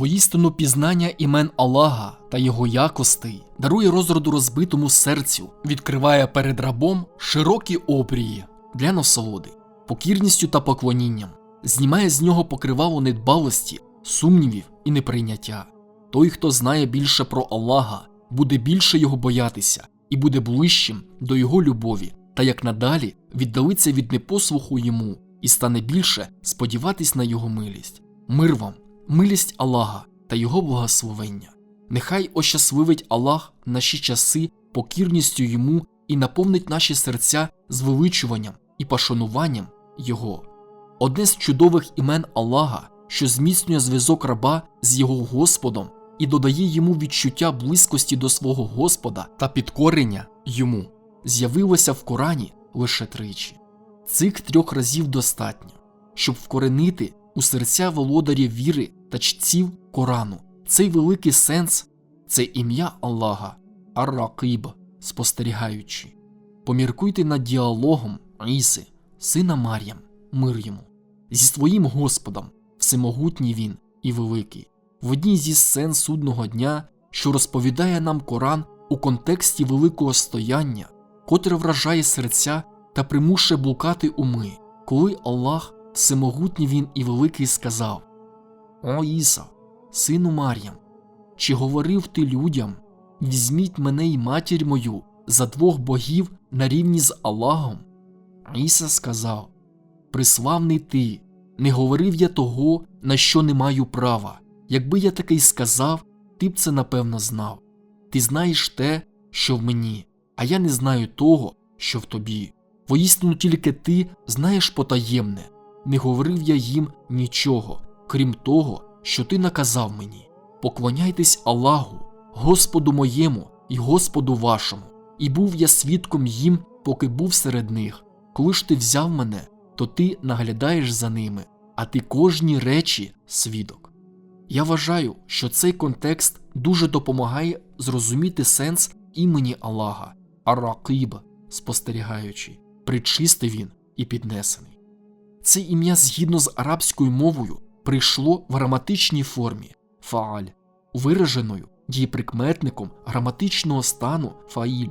Воістину пізнання імен Аллаха та його якостей дарує розроду розбитому серцю, відкриває перед рабом широкі обрії для насолоди, покірністю та поклонінням, знімає з нього покривало недбалості, сумнівів і неприйняття. Той, хто знає більше про Аллаха, буде більше його боятися і буде ближчим до його любові, та як надалі віддалиться від непослуху йому і стане більше сподіватись на його милість. Мир вам, милість Аллаха та його благословення. Нехай ощасливить Аллах наші часи покірністю йому і наповнить наші серця звеличуванням і пошануванням Його. Одне з чудових імен Аллаха, що зміцнює зв'язок раба з його Господом і додає йому відчуття близькості до свого Господа та підкорення йому, з'явилося в Корані лише тричі. Цих трьох разів достатньо, щоб вкоренити у серця володарів віри та чтців Корану. Цей великий сенс це ім'я Аллаха, Ар-Ракиб, спостерігаючи. Поміркуйте над діалогом Іси, сина Мар'ям, мир йому, зі своїм Господом, всемогутній він і великий, в одній зі сцен судного дня, що розповідає нам Коран у контексті великого стояння, котре вражає серця та примушує блукати уми, коли Аллах, всемогутній він і великий, сказав: О Іса, сину Мар'ям, чи говорив ти людям, візьміть мене й матір мою за двох богів на рівні з Аллахом? Іса сказав: Приславний ти, не говорив я того, на що не маю права. Якби я таки й сказав, ти б це напевно знав. Ти знаєш те, що в мені, а я не знаю того, що в тобі. Воістину тільки ти знаєш потаємне, не говорив я їм нічого, крім того, що ти наказав мені. Поклоняйтесь Аллаху, Господу моєму і Господу вашому, і був я свідком їм, поки був серед них. Коли ж ти взяв мене, то ти наглядаєш за ними, а ти кожній речі свідок. Я вважаю, що цей контекст дуже допомагає зрозуміти сенс імені Аллаха, Ар-Ракиб, спостерігаючи, причистий він і піднесений. Це ім'я згідно з арабською мовою прийшло в граматичній формі. Фааль, вираженою дієприкметником граматичного стану фаїль,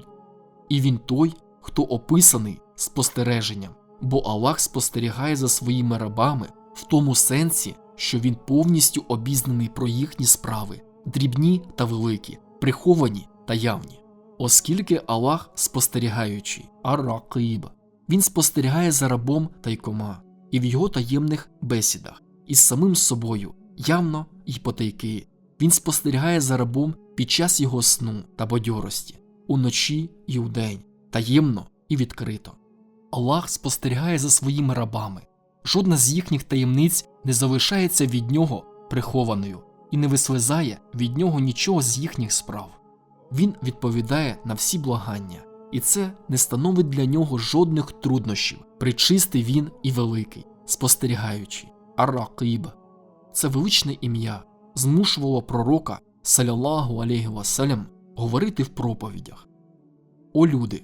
і він той, хто описаний спостереженням, бо Аллах спостерігає за своїми рабами в тому сенсі, що він повністю обізнаний про їхні справи, дрібні та великі, приховані та явні. Оскільки Аллах спостерігаючий, ар-ракиб, він спостерігає за рабом тайкома і в його таємних бесідах із самим собою, явно й потайки. Він спостерігає за рабом під час його сну та бадьорості, уночі і удень, таємно і відкрито. Аллах спостерігає за своїми рабами. Жодна з їхніх таємниць не залишається від нього прихованою і не вислизає від нього нічого з їхніх справ. Він відповідає на всі благання, і це не становить для нього жодних труднощів, причистий він і великий, спостерігаючи, Ар-Ракиб. Це величне ім'я змушувало пророка, салялаху алейхі васалям, говорити в проповідях. О люди,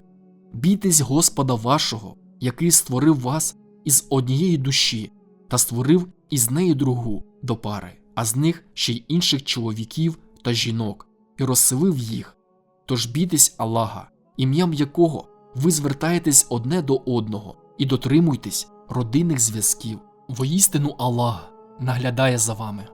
бійтесь Господа вашого, який створив вас із однієї душі, та створив із неї другу до пари, а з них ще й інших чоловіків та жінок, і розселив їх. Тож бійтесь Аллаха, ім'ям якого ви звертаєтесь одне до одного і дотримуйтесь родинних зв'язків. Воістину Аллах наглядає за вами.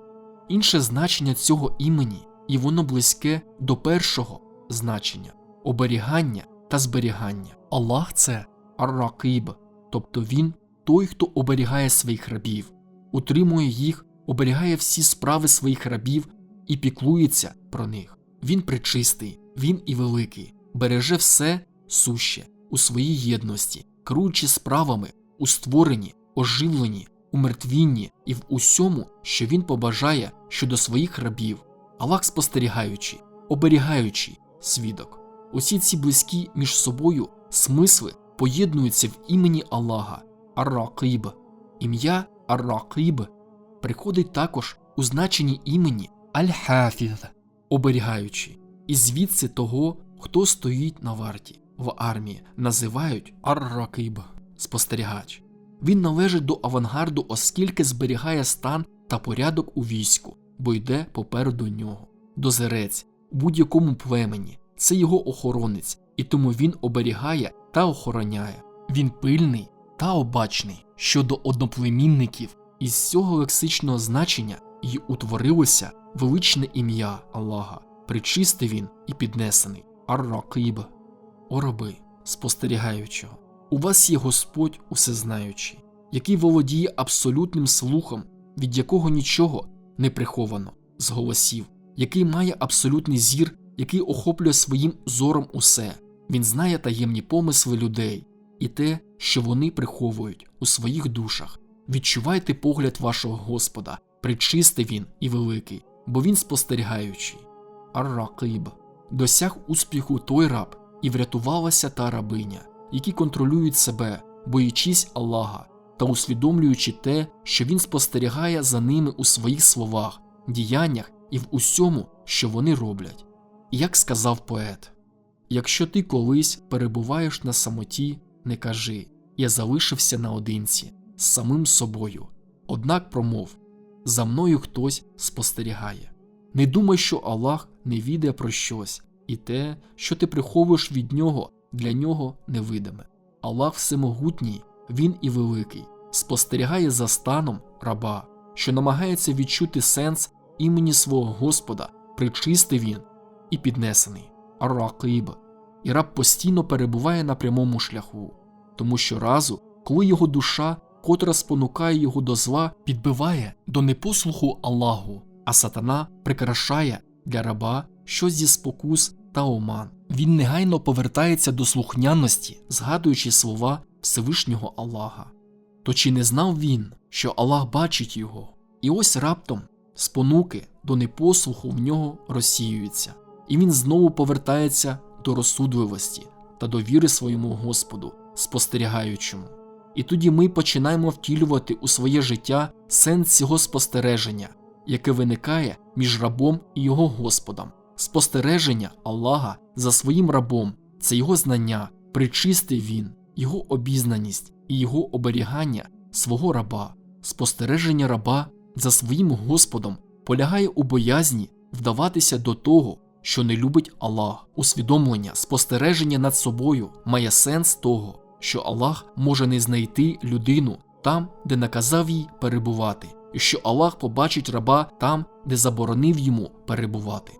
Інше значення цього імені, і воно близьке до першого значення оберігання та зберігання. Аллах це ар-ракиб, тобто він той, хто оберігає своїх рабів, утримує їх, оберігає всі справи своїх рабів і піклується про них. Він причистий, він і великий, береже все суще у своїй єдності, керуючи справами у створенні, оживленні, умертвінні і в усьому, що він побажає щодо своїх рабів, Аллах спостерігаючи, оберігаючи свідок. Усі ці близькі між собою смисли поєднуються в імені Аллаха Ар-Ракиб. Ім'я Ар-Ракиб приходить також у значенні імені Аль-Хафіз, оберігаючи, і звідси того, хто стоїть на варті в армії, називають Ар-Ракиб спостерігач. Він належить до авангарду, оскільки зберігає стан та порядок у війську, бо йде попереду нього. Дозирець у будь-якому племені це його охоронець, і тому він оберігає та охороняє. Він пильний та обачний щодо одноплемінників. Із цього лексичного значення й утворилося величне ім'я Аллаха, причистий він і піднесений Ар-Ракиб. О спостерігаючого, у вас є Господь усезнаючий, який володіє абсолютним слухом, від якого нічого не приховано з голосів, який має абсолютний зір, який охоплює своїм зором усе. Він знає таємні помисли людей і те, що вони приховують у своїх душах. Відчувайте погляд вашого Господа, причистий він і великий, бо він спостерігаючий. Ар-Ракиб. Досяг успіху той раб і врятувалася та рабиня, які контролюють себе, боючись Аллаха та усвідомлюючи те, що він спостерігає за ними у своїх словах, діяннях і в усьому, що вони роблять. Як сказав поет: якщо ти колись перебуваєш на самоті, не кажи, я залишився наодинці з самим собою, однак промов за мною хтось спостерігає. Не думай, що Аллах не відає про щось, і те, що ти приховуєш від нього, для нього невидиме. Аллах всемогутній, він і великий, спостерігає за станом раба, що намагається відчути сенс імені свого Господа, причистий він і піднесений Ар-Ракиб. І раб постійно перебуває на прямому шляху, тому що разу, коли його душа, котра спонукає його до зла, підбиває до непослуху Аллаху, а сатана прикрашає для раба щось зі спокус та оман. Він негайно повертається до слухняності, згадуючи слова Всевишнього Аллаха. То чи не знав він, що Аллах бачить його? І ось раптом спонуки до непослуху в нього розсіюються, і він знову повертається до розсудливості та до віри своєму Господу, спостерігаючому. І тоді ми починаємо втілювати у своє життя сенс цього спостереження, яке виникає між рабом і його Господом. Спостереження Аллаха за своїм рабом це його знання, причистий він, його обізнаність і його оберігання свого раба. Спостереження раба за своїм Господом полягає у боязні вдаватися до того, що не любить Аллах. Усвідомлення, спостереження над собою має сенс того, що Аллах може не знайти людину там, де наказав їй перебувати, і що Аллах побачить раба там, де заборонив йому перебувати.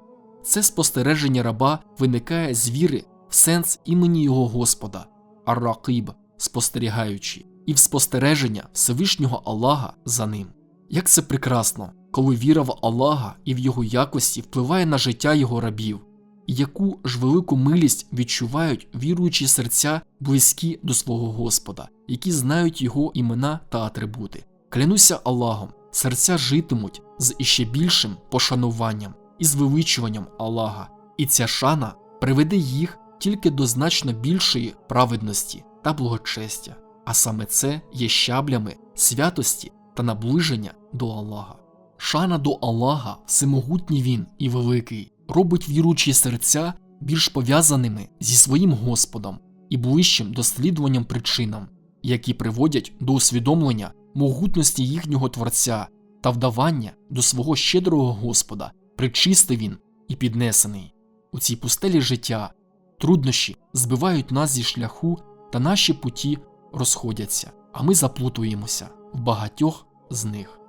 Це спостереження раба виникає з віри в сенс імені його Господа, Ар-Ракиб, спостерігаючи, і в спостереження Всевишнього Аллаха за ним. Як це прекрасно, коли віра в Аллаха і в його якості впливає на життя його рабів, і яку ж велику милість відчувають віруючі серця близькі до свого Господа, які знають його імена та атрибути. Клянуся Аллахом, серця житимуть з іще більшим пошануванням і звеличуванням Аллаха, і ця шана приведе їх тільки до значно більшої праведності та благочестя, а саме це є щаблями святості та наближення до Аллаха. Шана до Аллаха, всемогутній він і великий, робить віручі серця більш пов'язаними зі своїм Господом і ближчим досліджуванням причинам, які приводять до усвідомлення могутності їхнього Творця та вдавання до свого щедрого Господа, причистий він і піднесений. У цій пустелі життя труднощі збивають нас зі шляху та наші путі розходяться, а ми заплутуємося в багатьох з них.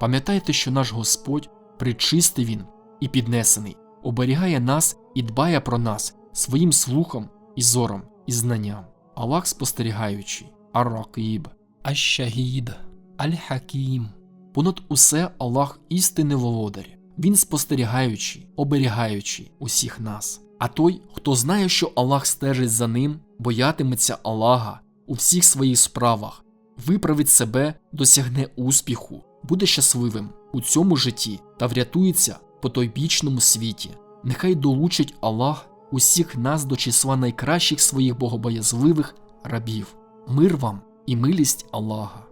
Пам'ятайте, що наш Господь причистий він і піднесений, оберігає нас і дбає про нас своїм слухом і зором і знанням. Аллах спостерігаючий, Ар-Ракіб, Аш-Шагід, Аль-Хакім. Понад усе Аллах істинний володар. Він спостерігаючий, оберігаючий усіх нас. А той, хто знає, що Аллах стежить за ним, боятиметься Аллаха у всіх своїх справах, виправить себе, досягне успіху, буде щасливим у цьому житті та врятується по тойбічному світі. Нехай долучить Аллах усіх нас до числа найкращих своїх богобоязливих рабів. Мир вам і милість Аллаха.